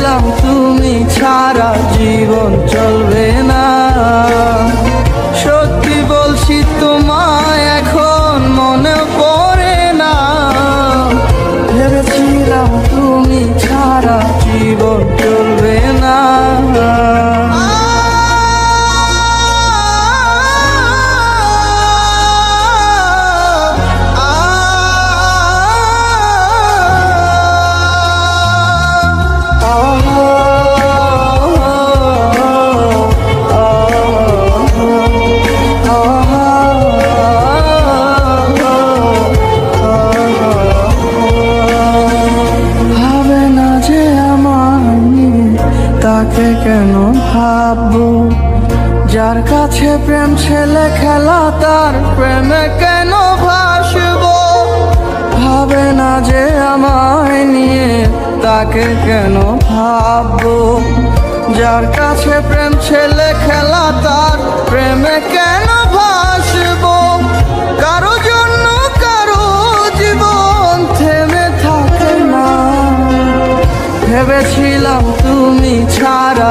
ভেবেছিলাম তুমি ছাড়া জীবন চলবে না। সত্যি বলছি, তোমায় এখন মনে পড়ে না। ভেবেছিলাম, তুমি ছাড়া জীবন চলবে না। ভাববো, যার কাছে প্রেম ছেলে খেলা তার প্রেমে কেন ভাসবো? ভাবে না যে আমায় নিয়ে তাকে কেন ভাববো? যার কাছে প্রেম ছেলে খেলা তার প্রেমে কেন ভাসবো? কারও জন্য কারও জীবন থেমে থাকে না। ভেবেছিলাম তুমি ছাড়া